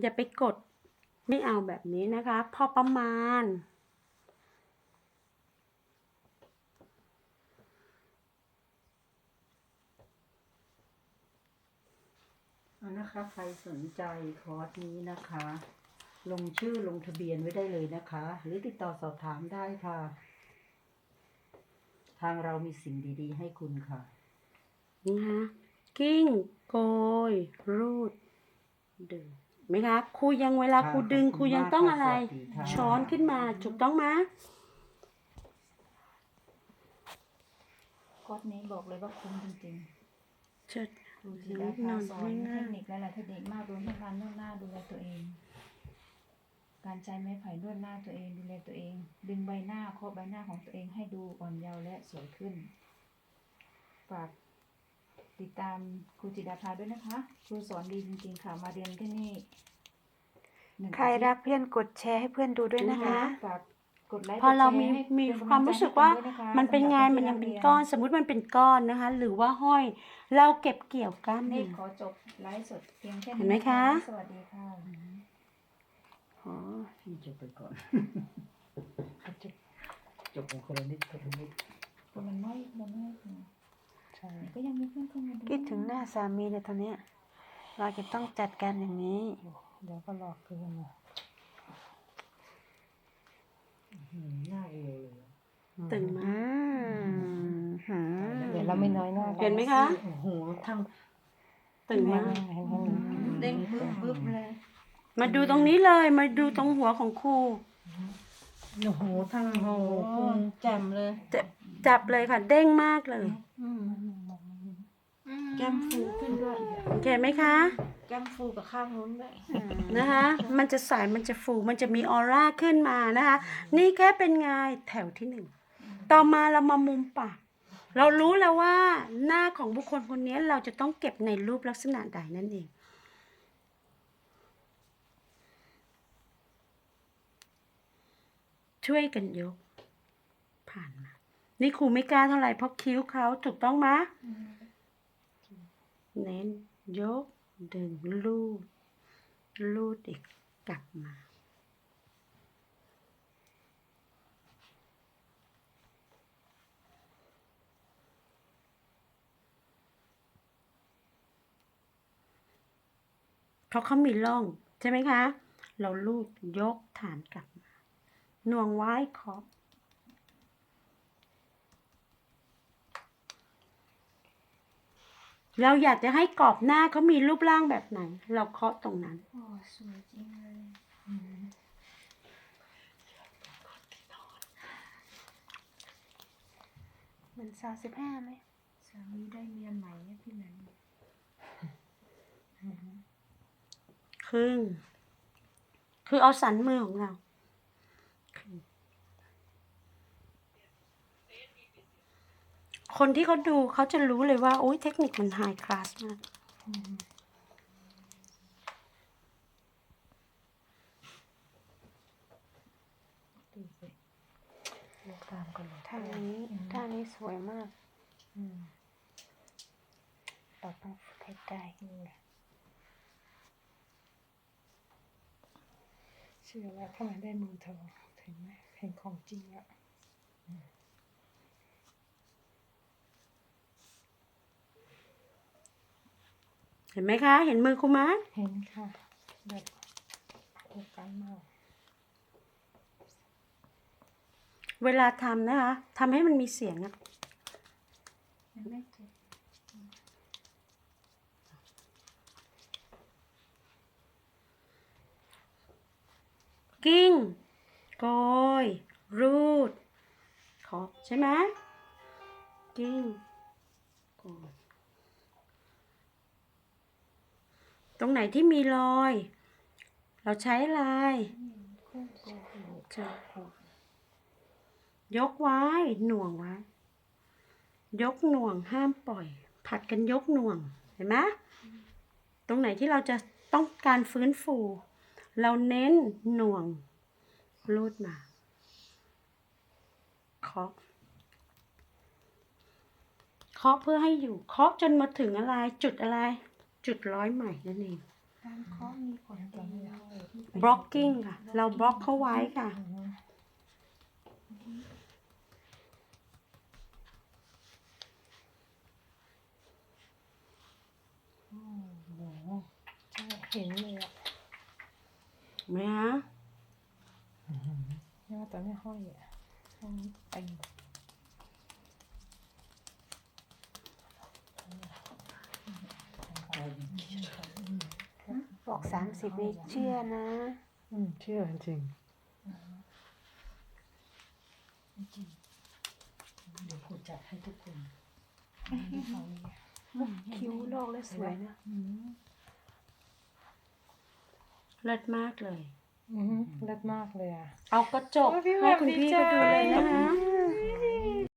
อย่าไปกด ไม่เอาแบบนี้นะคะ พอประมาณเอานะคะใครสนใจคอร์สนี้นะคะ ลงชื่อลงทะเบียนไว้ได้เลยนะคะ หรือติดต่อสอบถามได้ค่ะ ทางเรามีสิ่งดี ๆ ให้คุณค่ะนะคะ กิ้งโกย รูด ดึงไหมคะครูยังเวลาค่ะครูดึงขอบคุณครูยังมากต้องค่ะอะไรสวัสดีค่ะช้อนขึ้นมาถูกต้องไหมคอร์สนี้บอกเลยว่าคุ้มจริงเชิดๆครูจิดาภาสอนเทคนิคหลายๆเทคนิคมากรวมทั้งการนวดหน้าดูแลตัวเอง การใช้ไม้ไผ่นวดหน้าตัวเองดูแลตัวเอง ดึงใบหน้าเคาะใบหน้าของตัวเองให้ดูอ่อนเยาว์และสวยขึ้นฝาก ติดตามครูจิดาภาด้วยนะคะ ครูสอนดีจริงๆค่ะ มาเรียนที่นี่หนึ่งใครรักเพื่อนกดแชร์ให้เพื่อนดูด้วยนะคะ ฝากกดไลค์พอเรากดแชมีให้มีเป็นกำลังความรู้สึกว่าใจให้กัด้วยะคะมันเป็นงานมันยังเป็นก้อน สมมุติมันเป็นก้อนนะคะ หรือว่าห้อย เราเก็บเกี่ยวกล้ามนี่เนื้อ ขอจบไลฟ์สดเพียงแค่นี้เห็นไหมคะ สวัสดีค่ะ อ๋อพี่จบไปก่อน จบจบของคนละนิดคนละนิด มันไม่มันไม่ใช่ ก็ยังมีเพื่อนเข้ามาดูคิดถึงหน้าสามีเลยตอนเนี้ย เราจะต้องจัดการอย่างนี้ เดี๋ยวก็หลอกคืนอะหน้าเอวเลย ตึงมาอืมหืมเดี๋ยวเราไม่น้อยหน้าเห็นไหมคะ โอ้โหทั้งตึงมากเห็นไหมเด้งปึ๊บปึ๊บเลย มาดูตรงนี้เลย มาดูตรงหัวของครู โอ้โหทั้งโอ้โหพุงแจ่มเลยจะจับเลยค่ะ เด้งมากเลย แก้มฟูขึ้นด้วยเห็นไหมคะ แก้มฟูกับข้างนู้นด้วย นะคะ มันจะใสมันจะฟู มันจะมีออร่าขึ้นมานะคะ นี่แค่เป็นงานแถวที่หนึ่ง ต่อมาเรามามุมปาก เรารู้แล้วว่าหน้าของบุคคลคนนี้เราจะต้องเก็บในรูปลักษณะใดนั่นเอง ช่วยกันยก ผ่านมา นี่ครูไม่กล้าเท่าไหร่เพราะคิ้วเขาถูกต้องไหมะ เน้นยกดึงลูดลูดอีกกลับมาเพราะเขามีร่องใช่ไหมคะ เราลูดยกฐานกลับมาหน่วงไว้เคา เราอยากจะให้กรอบหน้าเขามีรูปร่างแบบไหน เราเคาะตรงนั้น โอ้สวยจริงเลยเหมือนสาวสิบห้าไหมสามีได้เมียใหม่เนี่ยพี่ไหนครึ่ง คือเอาสันมือของเราครึ่ง คนที่เขาดูเขาจะรู้เลยว่า โอ้ยเทคนิคมันไฮคลาสมากตามกันเลยท่านี้ท่านี้สวยมากเราต้องฝึกให้ได้เชื่อว่าถ้ามันได้มือเธอถึงไหมเห็นของจริงอะ เห็นไหมคะ เห็นมือครูมาเห็นค่ะแบบโคกันมากเวลาทำนะคะทำให้มันมีเสียงอะกิ้งโกย รูดเคาะใช่ไหมกิ้งโกย ตรงไหนที่มีรอย เราใช้อะไรยกไว้หน่วงไว้ ยกหน่วงห้ามปล่อย ผัดกันยกหน่วงเห็นไหมตรงไหนที่เราจะต้องการฟื้นฟู เราเน้นหน่วงรูดมาเคาะเคาะเพื่อให้อยู่เคาะจนมาถึงอะไรจุดอะไร จุดร้อยใหม่นั่นเอง การเคาะมีผลดี blocking ค่ะ เราบล็อกเขาไว้ค่ะโอ้โหใช่เห็นเลยอะไหมฮะนี่ว่าตอนนี้ห้อยอะห้อยนี้ไป บอกสามสิบวิเชื่อนะ อืมเชื่อจริงเดี๋ยวครูจัดให้ทุกคนคิ้วลอกแล้วสวยนะเลิศมากเลยอืมเลิศมากเลยอะ เอากระจกโอ้ยพี่แหม่ให้มคุณพี่ดีใจเขาดูเลยนะคะดี